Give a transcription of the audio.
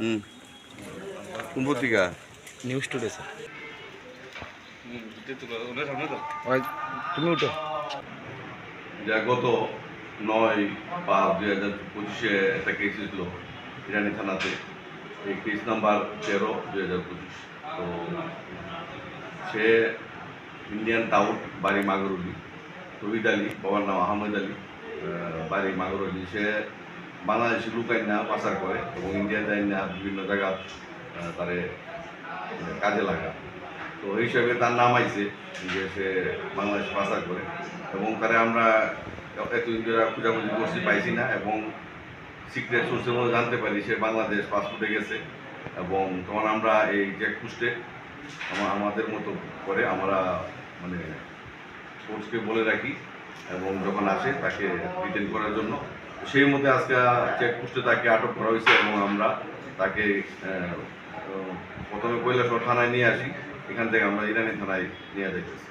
হুম। কোন পত্রিকা? News today sir তুমি উঠো। যা গত নয় পাঁচ দুই হাজার পঁচিশে একটা কেস হয়েছিল ইরানি থানাতে। এই কেস নাম্বার তেরো দুই হাজার পঁচিশ। তো সে ইন্ডিয়ান টাউন বাড়ি মাগরুলি তহিদ আলী বাবার নাম আহমেদ আলী। আহ, বাড়ি মাগরুলি সে বাংলাদেশি লুকাই না, পাচার করে এবং ইন্ডিয়া যায় না, বিভিন্ন জায়গা তারে কাজে লাগা তো এই হিসাবে তার নাম আইছে, যে সে বাংলাদেশ পাচার করে। এবং তারে আমরা এতদিন ধরে খোঁজাখুঁজি করছি, পাইছি না এবং সিক্রেট সোর্সের মধ্যে জানতে পারি সে বাংলাদেশ পাসপোর্টে গেছে এবং তখন আমরা এই চেকপোস্টে আমা- আমাদের মতো করে আমরা মানে কোর্সকে বলে রাখি এবং যখন আসে তাকে রিটেন করার জন্য সেই মধ্যে আজকে চেকপোস্টে তাকে আটক করা হয়েছে এবং আমরা তাকে প্রথমে কৈলাসর থানায় নিয়ে আসি। এখান থেকে আমরা ইরানি থানায় নিয়ে যাইতেছি।